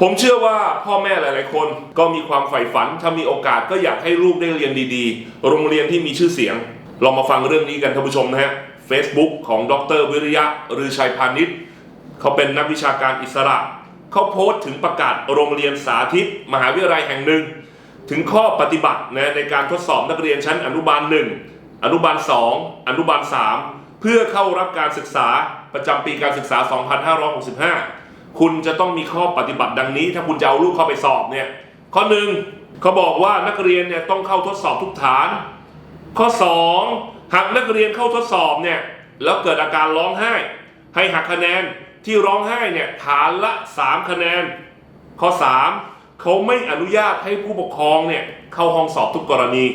ผมเชื่อว่าพ่อแม่หลาย ๆ คนก็มีความใฝ่ฝัน ถ้ามีโอกาสก็อยากให้ลูกได้เรียนดี ๆ โรงเรียนที่มีชื่อเสียง ลองมาฟังเรื่องนี้กันท่านผู้ชมนะฮะ Facebook ของดรวิริยะรือชัยพานิชเขาเป็นนักวิชาการอิสระ เขาโพสต์ถึงประกาศโรงเรียนสาธิต มหาวิทยาลัยแห่งหนึ่ง ถึงข้อปฏิบัตินะในการทดสอบนักเรียนชั้นอนุบาล 1 อนุบาล 2 อนุบาล 3 เพื่อเข้ารับการศึกษาประจำปีการศึกษา 2565 คุณจะต้องมีข้อปฏิบัติดังนี้ ถ้าคุณจะเอาลูกเข้าไปสอบเนี่ยข้อหนึ่งเขาบอกว่านักเรียนเนี่ยต้องเข้าทดสอบทุกฐาน ข้อ 2 หากนักเรียนเข้าทดสอบเนี่ยแล้วเกิดอาการร้องไห้ ให้หักคะแนนที่ร้องไห้เนี่ยฐานละ 3 คะแนน ข้อ 3 เขาไม่อนุญาตให้ผู้ปกครองเนี่ยเข้าห้องสอบทุกกรณี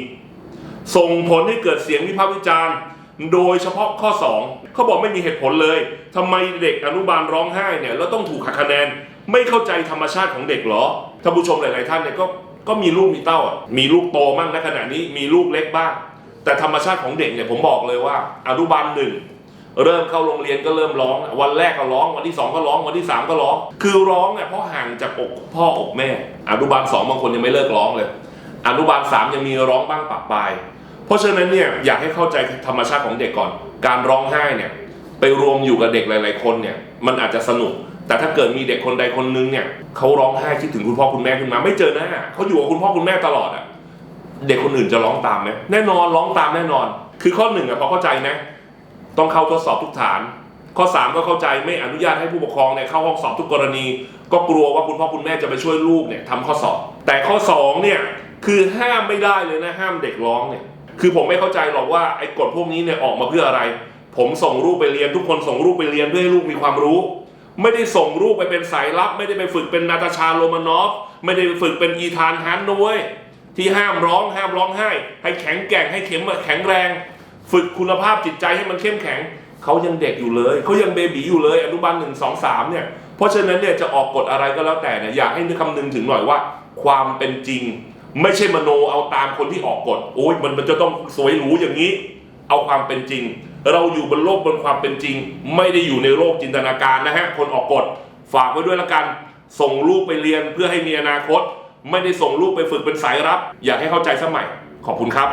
ส่งผลให้เกิดเสียงวิพากษ์วิจารณ์ โดยเฉพาะข้อ 2 เขาบอกไม่มีเหตุผลเลยทำไมเด็กอนุบาลร้องไห้เนี่ยแล้วต้องถูกหักคะแนน ไม่เข้าใจธรรมชาติของเด็กเหรอท่านผู้ชมหลาย ๆ ท่านเนี่ยก็ก็มีลูกมีเต้าอะมีลูกโตมั่งในขณะนี้มีลูกเล็กบ้าง แต่ธรรมชาติของเด็กเนี่ยผมบอกเลยว่า อนุบาลหนึ่งเริ่มเข้าโรงเรียนก็เริ่มร้อง วันแรกก็ร้องวันที่สองก็ร้องวันที่สามก็ร้อง คือร้องเนี่ยเพราะห่างจากอกพ่ออกแม่ อนุบาลสองบางคนยังไม่เลิกร้องเลย อนุบาลสามยังมีร้องบ้างปะปลาย ราะฉะนั้นเนี่ยอยากให้เข้าใจธรรมชาติของเด็กก่อน การร้องไห้เนี่ยไปรวมอยู่กับเด็กหลาย ๆ คนเนี่ยมันอาจจะสนุก แต่ถ้าเกิดมีเด็กคนใดคนนึงเนี่ยเขาร้องไห้คิดถึงคุณพ่อคุณแม่ขึ้นมา ไม่เจอหน้าเขาอยู่กับคุณพ่อคุณแม่ตลอดอะเด็กคนอื่นจะร้องตามไหมแน่นอนร้องตามแน่นอน คือข้อหนึ่งอะพอเข้าใจนะต้องเข้าทดสอบทุกฐาน ข้อ 3 ก็เข้าใจไม่อนุญาตให้ผู้ปกครองเนี่ยเข้าห้องสอบทุกกรณี ก็กลัวว่าคุณพ่อคุณแม่จะไปช่วยลูกเนี่ยทำข้อสอบ แต่ข้อ2เนี่ยคือห้ามไม่ได้เลยนะห้ามเด็กร้องเนี่ย คือผมไม่เข้าใจหรอกว่าไอ้กฎพวกนี้เนี่ยออกมาเพื่ออะไร ผมส่งลูกไปเรียน ทุกคนส่งลูกไปเรียนเพื่อให้ลูกมีความรู้ ไม่ได้ส่งลูกไปเป็นสายลับ ไม่ได้ไปฝึกเป็นนาตาชาโรมานอฟ ไม่ได้ไปฝึกเป็นอีธานฮันนะเว้ยที่ห้ามร้องห้ามร้องไห้ ให้แข็งแกร่งให้เข็มแข็งแรง ฝึกคุณภาพจิตใจให้มันเข้มแข็งเขายังเด็กอยู่เลยเขายังเบบีอยู่เลยอนุบาลหนึ่งสองสามเนี่ยเพราะฉะนั้นเนี่ยจะออกกฎอะไรก็แล้วแต่เนี่ยอยากให้นึกคำนึงถึงหน่อยว่า ความเป็นจริง ไม่ใช่มโนเอาตามคนที่ออกกฎโอ้ยมันมันจะต้องสวยหรูอย่างนี้ เอาความเป็นจริง เราอยู่บนโลกบนความเป็นจริง ไม่ได้อยู่ในโลกจินตนาการนะฮะคนออกกฎฝากไว้ด้วยละกัน ส่งลูกไปเรียนเพื่อให้มีอนาคต ไม่ได้ส่งลูกไปฝึกเป็นสายรับ อยากให้เข้าใจสมัยขอบคุณครับ